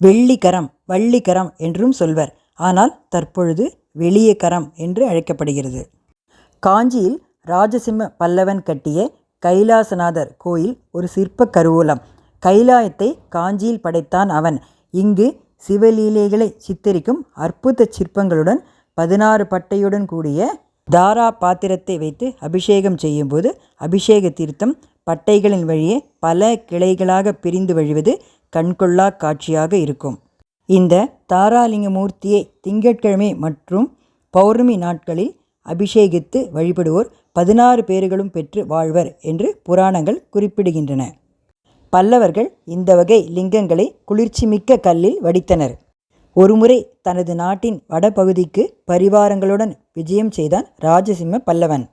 வெள்ளிக்கரம் வள்ளிக்கரம் என்றும் சொல்வர். ஆனால் தற்பொழுது வெளிய கரம் என்று அழைக்கப்படுகிறது. காஞ்சியில் ராஜசிம்ம பல்லவன் கட்டிய கைலாசநாதர் கோயில் ஒரு சிற்ப கருவூலம். கைலாயத்தை காஞ்சியில் படைத்தான் அவன். இங்கு சிவலீலைகளை சித்தரிக்கும் அற்புத சிற்பங்களுடன் பதினாறு பட்டையுடன் கூடிய தாரா பாத்திரத்தை வைத்து அபிஷேகம் செய்யும்போது அபிஷேக தீர்த்தம் பட்டைகளின் வழியே பல கிளைகளாக பிரிந்து வழிவது கண்கொள்ளா காட்சியாக இருக்கும். இந்த தாராலிங்க மூர்த்தியை திங்கட்கிழமை மற்றும் பௌர்ணமி நாட்களில் அபிஷேகித்து வழிபடுவோர் பதினாறு பேர்களும் பெற்று வாழ்வர் என்று புராணங்கள் குறிப்பிடுகின்றன. பல்லவர்கள் இந்த வகை லிங்கங்களை குளிர்ச்சிமிக்க கல்லில் வடித்தனர். ஒருமுறை தனது நாட்டின் வடபகுதிக்கு பரிவாரங்களுடன் விஜயம் செய்தான் ராஜசிம்ம பல்லவன்.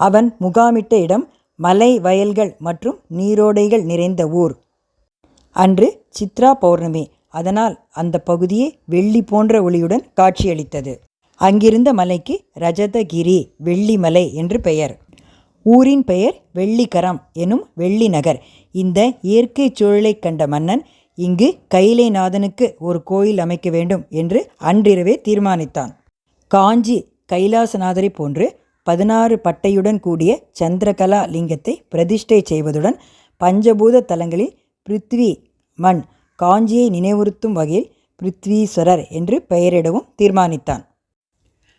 அவன் முகாமிட்ட இடம் மலை வயல்கள் மற்றும் நீரோடைகள் நிறைந்த ஊர். அன்று சித்ரா பௌர்ணமி. அதனால் அந்த பகுதியே வெள்ளி போன்ற ஒளியுடன் காட்சியளித்தது. அங்கிருந்த மலைக்கு ரஜதகிரி வெள்ளிமலை என்று பெயர். ஊரின் பெயர் வெள்ளிக்கரம் எனும் வெள்ளி நகர். இந்த இயற்கை சூழலைக் கண்ட மன்னன் இங்கு கைலைநாதனுக்கு ஒரு கோயில் அமைக்க வேண்டும் என்று அன்றிரவே தீர்மானித்தான். காஞ்சி கைலாசநாதரை போன்று பதினாறு பட்டையுடன் கூடிய சந்திரகலா லிங்கத்தை பிரதிஷ்டை செய்வதுடன் பஞ்சபூத தலங்களில் பிருத்வி மண் காஞ்சியை நினைவுறுத்தும் வகையில் பிருத்வீஸ்வரர் என்று பெயரிடவும் தீர்மானித்தான்.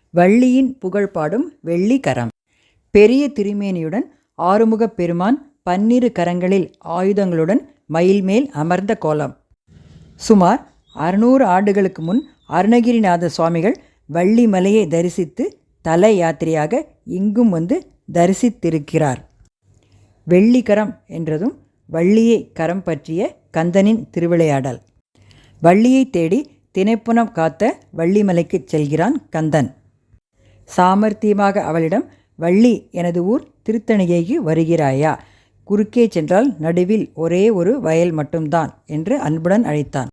வள்ளியின் புகழ்பாடும் வெள்ளிக்கரம். பெரிய திருமேனியுடன் ஆறுமுகப் பெருமான் பன்னிரு கரங்களில் ஆயுதங்களுடன் மயில் மேல் அமர்ந்த கோலம். சுமார் அறுநூறு ஆண்டுகளுக்கு முன் அருணகிரிநாத சுவாமிகள் வள்ளி மலையை தரிசித்து தல யாத்திரையாக இங்கும் வந்து தரிசித்திருக்கிறார். வெள்ளிக்கரம் என்றதும் வள்ளியை கரம் பற்றிய கந்தனின் திருவிளையாடல். வள்ளியை தேடி தினைப்புனம் காத்த வள்ளிமலைக்குச் செல்கிறான் கந்தன். சாமர்த்தியமாக அவளிடம் வள்ளி எனது ஊர் திருத்தணிகைக்கு வருகிறாயா? குறுக்கே சென்றால் நடுவில் ஒரே ஒரு வயல் மட்டும்தான் என்று அன்புடன் அழைத்தான்.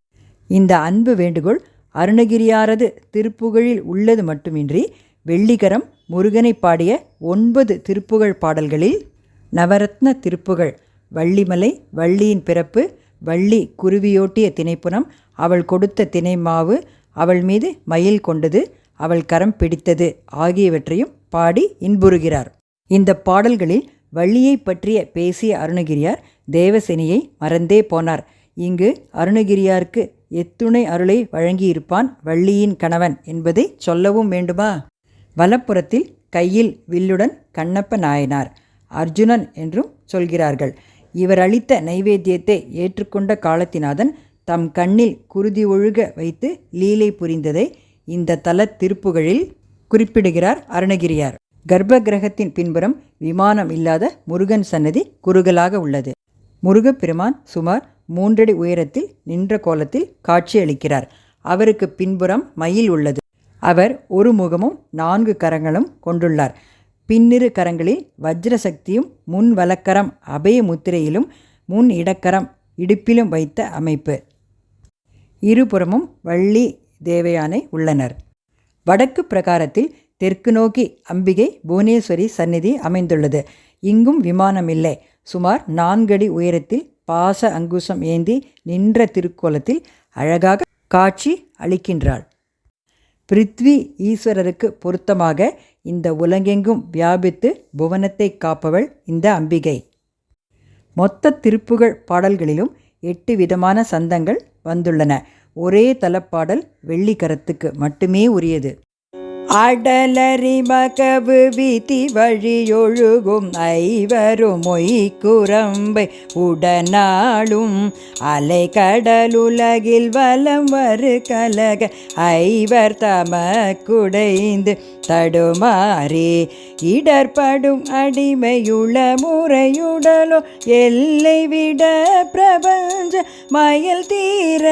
இந்த அன்பு வேண்டுகோள் அருணகிரியாரது திருப்புகழில் உள்ளது மட்டுமின்றி வெள்ளிகரம் முருகனை பாடிய ஒன்பது திருப்புகழ் பாடல்களில் நவரத்ன திருப்புகழ் வள்ளிமலை வள்ளியின் பிறப்பு வள்ளி குருவியோட்டிய திணைப்புனம் அவள் கொடுத்த தினை மாவு அவள் மீது மயில் கொண்டது அவள் கரம் பிடித்தது ஆகியவற்றையும் பாடி இன்புறுகிறார். இந்த பாடல்களில் வள்ளியை பற்றிய பேசிய அருணகிரியார் தேவசேனியை மறந்தே போனார். இங்கு அருணகிரியாருக்கு எத்துணை அருளை வழங்கியிருப்பான் வள்ளியின் கணவன் என்பதை சொல்லவும் வேண்டுமா? வலப்புறத்தில் கையில் வில்லுடன் கண்ணப்ப நாயனார் அர்ஜுனன் என்றும் சொல்கிறார்கள். இவர் அளித்த நைவேத்தியத்தை ஏற்றுக்கொண்ட காலத்தினாதன் தம் கண்ணில் குருதி ஒழுக வைத்து லீலை புரிந்ததை இந்த தல திருப்புகழில் குறிப்பிடுகிறார் அருணகிரியார். கர்ப்ப கிரகத்தின் பின்புறம் விமானம் இல்லாத முருகன் சன்னதி குறுகலாக உள்ளது. முருகப்பெருமான் சுமார் மூன்றடி உயரத்தில் நின்ற கோலத்தில் காட்சியளிக்கிறார் அவருக்கு பின்புறம் மயில் உள்ளது. அவர் ஒரு முகமும் நான்கு கரங்களும் கொண்டுள்ளார். பின்னிரு கரங்களில் வஜ்ர சக்தியும் முன் வலக்கரம் அபய முத்திரையிலும் முன் இடக்கரம் இடுப்பிலும் வைத்த அமைப்பு. இருபுறமும் வள்ளி தேவயானை உள்ளனர். வடக்கு பிரகாரத்தில் தெற்கு நோக்கி அம்பிகை புவனேஸ்வரி சந்நிதி அமைந்துள்ளது. இங்கும் விமானம் இல்லை சுமார் நான்கடி உயரத்தில் பாச அங்குசம் ஏந்தி நின்ற திருக்கோலத்தில் அழகாக காட்சி அளிக்கின்றாள். பிருத்வி ஈஸ்வரருக்கு பொருத்தமாக இந்த உலகெங்கும் வியாபித்து புவனத்தை காப்பவள் இந்த அம்பிகை. மொத்த திருப்புகழ் பாடல்களிலும் எட்டு விதமான சந்தங்கள் வந்துள்ளன. ஒரே தலப்பாடல் வெள்ளிக்கரத்துக்கு மட்டுமே உரியது. அடலரி மகவு விதி வழியொழுகும் ஐவரும் மொய்க்குரம்பை உடனாளும் அலை கடலுலகில் வலம் வரு கலக ஐவர் தமக்குடைந்து தடுமாறி இடர்படும் அடிமையுள முறையுடலோ எல்லை விட பிரபஞ்ச மயல் தீர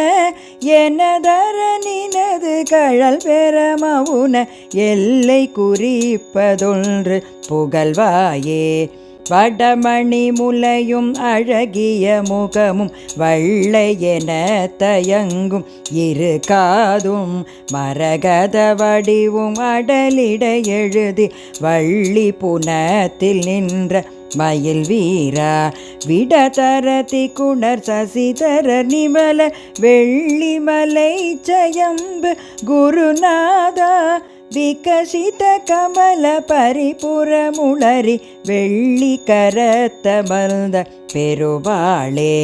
எனதர நினது கழல் பெறமவுன எல்லை குறிப்பதொன்று புகழ்வாயே. வடமணி முலையும் அழகிய முகமும் வள்ளை என தயங்கும் இரு காதும் மரகத வடிவும் அடலிட எழுதி வள்ளி புனத்தில் நின்ற மயில் வீரா. விடதரதி குணர் சசிதர நிமல வெள்ளிமலை ஜயம்பு குருநாதா விகசித கமல பரிபுறமுளரி வெள்ளி கரத்தமர்ந்த பெருவாளே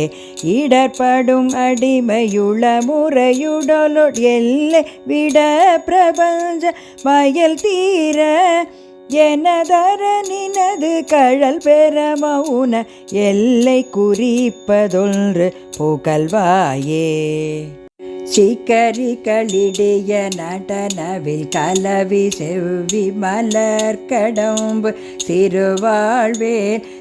இடர்படும் அடிமையுள முறையுடலுட் எல்லை விட பிரபஞ்ச மயல் தீர எனதர நினது கழல் பெற மௌன எல்லை குறிப்பதொன்று புகழ்வாயே. சிக்கரிகளிடைய நடனவில் கலவி செவ்வி மலர் கடம்பு திருவாழ்வே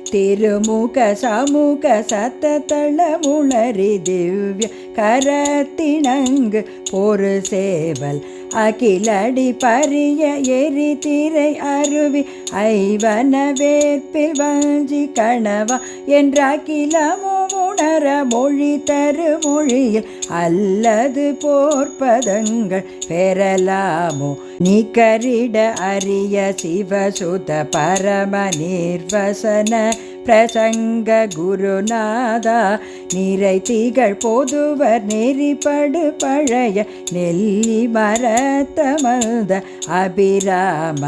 திருமுக சமூக சத்தத்தள முளரி திவ்ய கரத்திணங்கு பொறு சேவல் அகிலடி பரிய எரி திரை அருவி ஐவன வேற்பில் வஞ்சி கணவா என்ற அகிலமோ உணர மொழி தரு மொழியில் அல்லது போர்ப்பதங்கள் பெறலாமோ? நீ கரிட அரிய சிவசுத பரம நிர்வசன பிரசங்க குருநாதா நிறை திகழ் பொதுவர் நெறிப்படு பழைய நெல்லி மரத்தமல்த அபிராம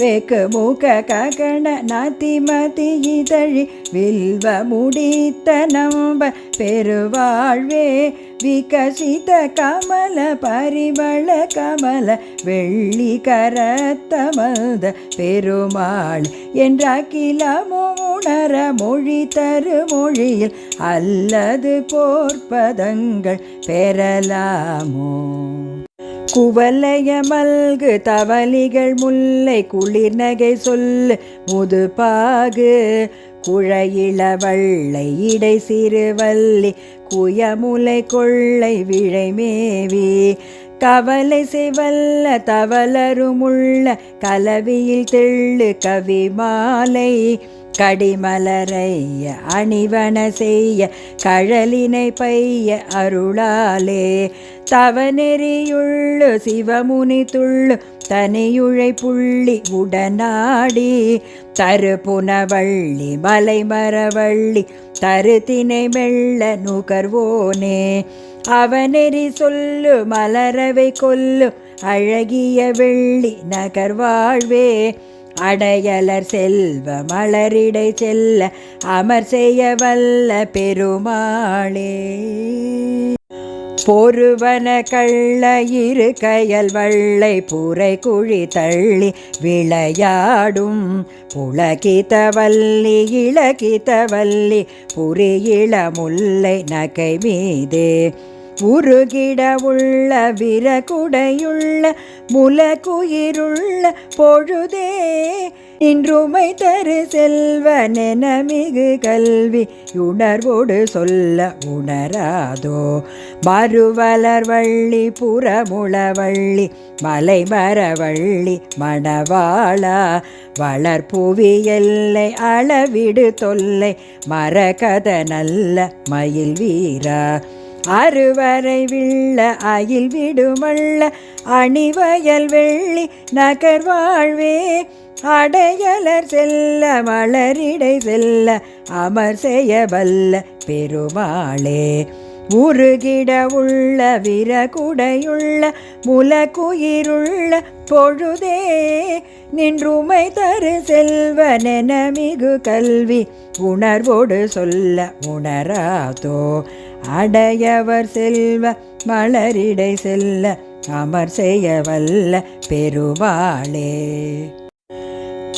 வெக்கு முக ககண நதிமதி இதழி வில்வ முடித்த நம்ப பெருவாழ்வே விகசித கமல பரிமள கமல வெள்ளி கரத்தமல்த பெருமாள் என்ற அகிலமோ உணர மொழி தரு மொழியில் அல்லது போர்ப்பதங்கள் பெறலாமோ? குவலைய மல்கு தவலிகள் முல்லை குளிர் நகை சொல்லு முதுபாகு. குழையிள வள்ளை இடை சிறுவல்லி குயமுலை கொள்ளை விழைமேவி கவலை செய்வல்ல தவளருமுள்ள கலவியில் தெள்ளு கவி மாலை கடிமலரைய அணிவன செய்ய கழலினை பைய அருளாலே. தவநெறியுள்ளு சிவமுனி துள்ளு தனியுழை புள்ளி உடனாடி. தரு புனவள்ளி மலைமரவள்ளி தரு தினை மெல்ல நுகர்வோனே. அவனெறி சொல்லு மலரவை கொல்லு அழகிய வெள்ளி நகர்வாழ்வே. அடையலர் செல்வ மலரிடை செல்ல அமர் செய்ய வல்ல பெருமாளே. பொறுவன கள்ள இரு கயல் வள்ளை புரை குழி தள்ளி விளையாடும் புலகிதவல்லி இளகிதவல்லி புரியிள முல்லை நகை மீதே உருகிட உள்ள விரகுடையுள்ள முலகுயிருள்ள பொழுதே இன்றுமை தரு செல்வனென மிகு கல்வி உணர்வோடு சொல்ல உணராதோ. மறுவலர் வள்ளி புறமுளவள்ளி மலைமரவள்ளி மணவாளா வளர்ப்புவி எல்லை அளவிடு தொல்லை மரகத நல்ல மயில் வீரா. அறுவரை விள்ள அயில் விடுமல்ல அணிவயல் வெள்ளி நகர் வாழ்வே. அடையலர் செல்ல மலரிடை செல்ல அமர் செய்ய வல்ல பெருமாளே. உருகிட உள்ள விரகுடையுள்ள முலக்குயிருள்ள பொழுதே. நின்றுமை தரு செல்வனென மிகு கல்வி உணர்வோடு சொல்ல உணராதோ. அடையவர் செல்வ மலரிடை செல்ல அமர் செய்ய வல்ல பெருமாளே.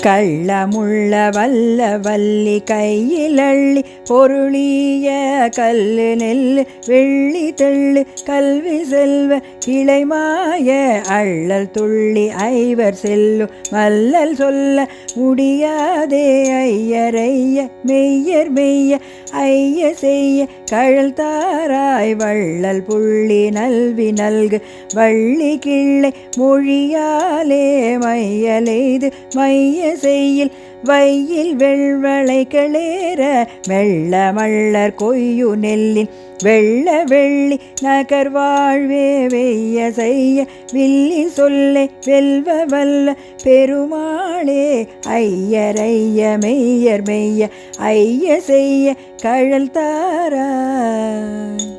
கள்ளமுள்ள வல்ல வல்லி கையில் அள்ளி பொருளிய கல்லு நெல் வெள்ளி தெள்ளு கல்வி செல்வ கிளைமாய அள்ளல் துள்ளி ஐவர் செல்லும் மல்லல் சொல்ல முடியாதே ஐயரைய மெய்யர் மெய்ய ஐய செய்ய கழல் தாராய் வள்ளல் புள்ளி நல்வி நல்கு வள்ளி கிள்ளை மொழியாலே மையலைது மைய செய்யில் வையில் வெள்வளை கிளேற வெள்ள மள்ளர் கொய்யு நெல்லின் வெள்ள வெள்ளி நகர் வாழ்வே வெய்ய செய்ய வில்லி சொல்லை வெல்வ வல்ல பெருமாளே ஐயர் ஐய மெய்யர் மெய்ய ஐய செய்ய கழல் தாராய்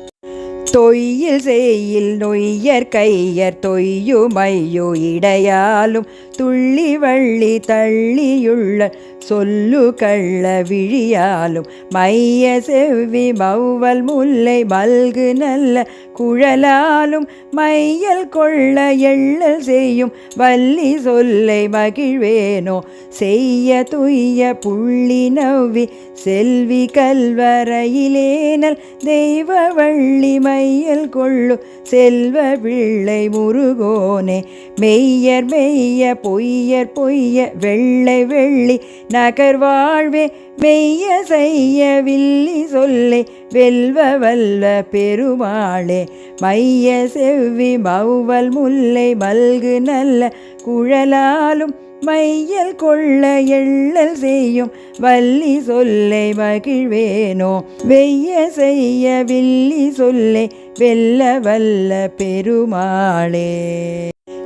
தொய்யில் செய்யில் நொய்யர் கையர் தொய்யுமையோ இடையாலும் துள்ளி வள்ளி தள்ளியுள்ள சொல்லு கள்ள விழியாலும் மைய செவ்வி மௌவல் முல்லை மல்கு நல்ல குழலாலும் மையல் கொள்ள எள்ளல் செய்யும் வள்ளி சொல்லை மகிழ்வேனோ செய்ய துய்ய புள்ளி நவ்வி செல்வி கல்வரையிலேனல் தெய்வ வள்ளி மையல் கொள்ளு செல்வ பிள்ளை முருகோனே. மெய்யர் மெய்ய பொய்யர் பொய்ய வெள்ளை வெள்ளி நகர் வாழ்வே மெய்ய செய்ய வில்லி சொல்லை வெல்வ வல்ல பெருமாளே மைய செவ்வி மௌவல் முல்லை மல்கு நல்ல குழலாலும் மையல் கொள்ள எள்ளல் செய்யும் வள்ளி சொல்லை மகிழ்வேனோ வெய்ய செய்ய வில்லி சொல்லை வெல்ல வல்ல பெருமாளே.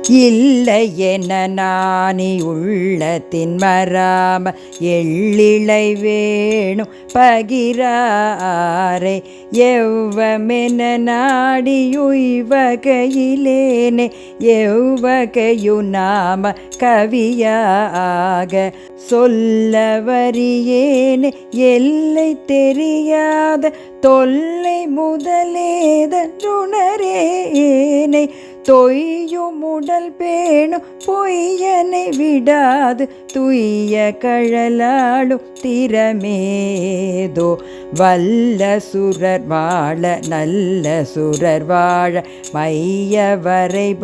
இல்லை என நானி உள்ளத்தின் மராம எள்ளிழை வேணும் பகிராரை. எவ்வமென நாடியுய்வகையிலேனே எவ்வகையு நாம கவியாக சொல்ல வரியேனே எல்லை தெரியாத தொல்லை முதலேத முதலேதன்றுணரேனை தொய்யும் உடல் பேணும் பொய்யனை விடாது. துய்ய கழலாடும் திறமேதோ வல்ல சுரர் வாழ நல்ல சுரர் வாழ மைய வரை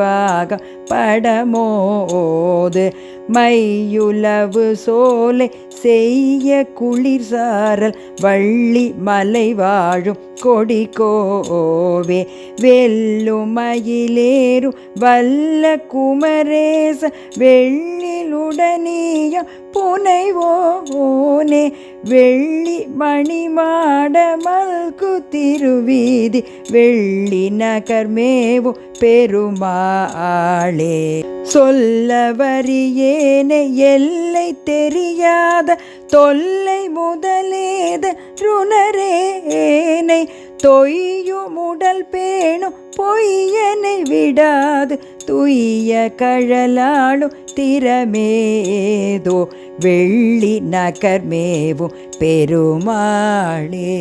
படமோது. மையுலவு சோலை செய்ய குளிர்சாரல் வள்ளி மலை வாழும் கொடி கோவே வெல்லுமயிலேறு வல்ல குமரேச வெள்ளிலுடனேயும் புனைவோனே வெள்ளி மணிமாட மல்கு திருவீதி வெள்ளி நகர்மேவோ பெருமாளே. சொல்லவரியேனே எல்லை தெரியாத தொல்லை முதலேத ருணரேனை தொய்யும் உடல் பேணும் பொய்யனை விடாது. துய்ய கழலாடும் திறமேதோ வெள்ளி நகர்மேவும் பெருமாளே.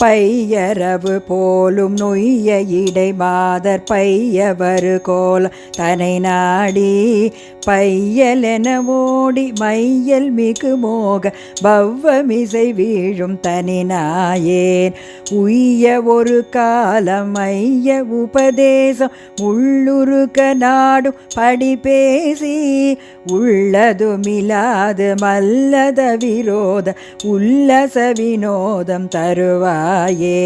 பையரவு போலும் நொய்ய இடைமாதர் பையவரு கோல தனை நாடி பையலென ஓடி மையல் மிகு மோக பவ்வமிசை வீழும் தனி நாயேன். உய்ய ஒரு காலம் மைய உபதேசம் உள்ளுருக நாடும் படி பேசி உள்ளதுமில்லாது மல்லத விரோத உல்லச வினோதம் தருவார் தாயே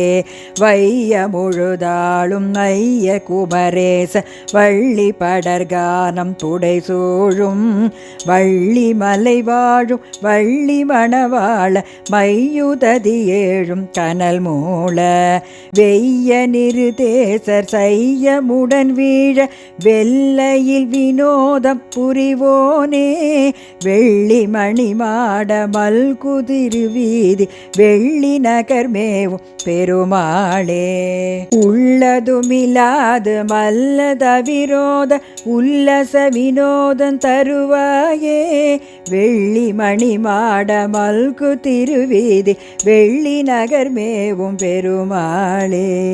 வைய முழுதாளும் ஐய குமரேச வள்ளி படர்கானம் துடை சூழும் வள்ளி மலை வாழும் வள்ளி மணவாள மையுததி ஏழும் கனல் மூல வெய்ய நிருதேசர் செய்யமுடன் வீழ வெள்ளையில் வினோதம் புரிவோனே வெள்ளி மணி மாட மல்குதிரு வீதி வெள்ளி நகர் மேவும் பெருமாளே. உள்ளதுமில்லாது மல்லத விரோத உல்லச வினோதம் தருவாயே. வெள்ளி மணி மாட மல்கு திருவீதி வெள்ளி நகர் மேவும் பெருமாளே.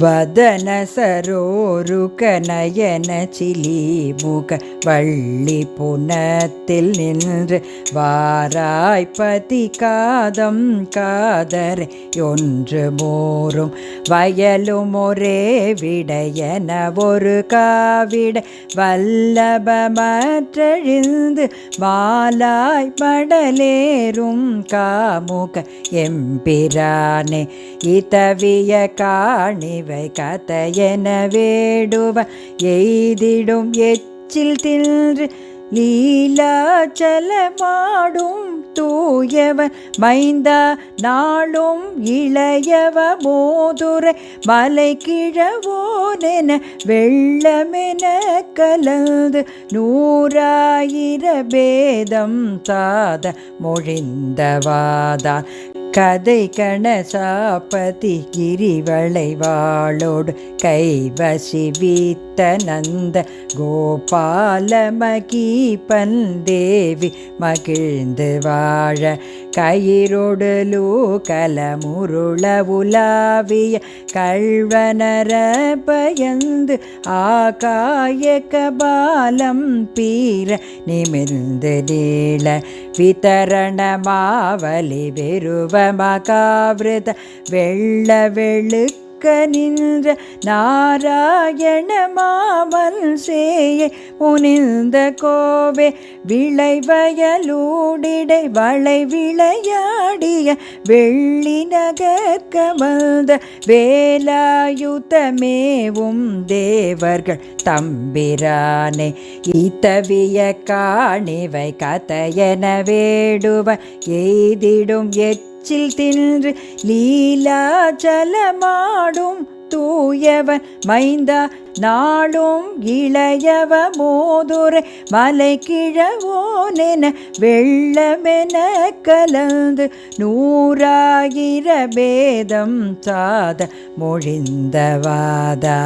வதன சரோருக நயன சிலி முக வள்ளி புனத்தில் நின்று வாராய்பதி காதம் காதர் ஒன்று மோரும் வயலும் ஒரே விடையன ஒரு காவிட வல்லபமற்றழிந்து மாலாய் படலேறும் காமுக எம்பிரானே இத்தவிய காணி காணிவை கதையென வேடுவ எய்திடும் எச்சில் தின்று லீலாச்சலமாடும் தூயவன் மைந்தா நாளும் இளையவ மோதுரை மலை கிழவோனென வெள்ளமென கலந்து நூறாயிர பேதம் சாத மொழிந்தவாதான். கதை கணசாபதி கிரிவளை வாளோடு கைவசி வீத்த நந்த கோபால மகீபன் தேவி மகிழ்ந்து வாழ கயிறொடலு கலமுருள உலாவிய கழ்வனர பயந்து ஆகாய கபாலம் பீர நிமிர்ந்து நீள விதரணமாவலி வெறுவ மகாவிரத வெள்ள வெளுக்க நின்ற நாராயண மாமல் சேயை முனிந்த கோவே விளை வயலூடிடை வளை விளையாடிய வெள்ளி நகர்கமல்த வேலாயுதமேவும் தேவர்கள் தம்பிரானே. இத்தவிய காணிவை கதையென வேடுவ எய்திடும் எட்டு எச்சில் தின்று லீலாச்சலமாடும் தூயவன் மைந்த நாளும் இளையவ மோதுரை மலை கிழவோனென வெள்ளமென கலந்து நூறாயிர பேதம் சாத மொழிந்தவாதா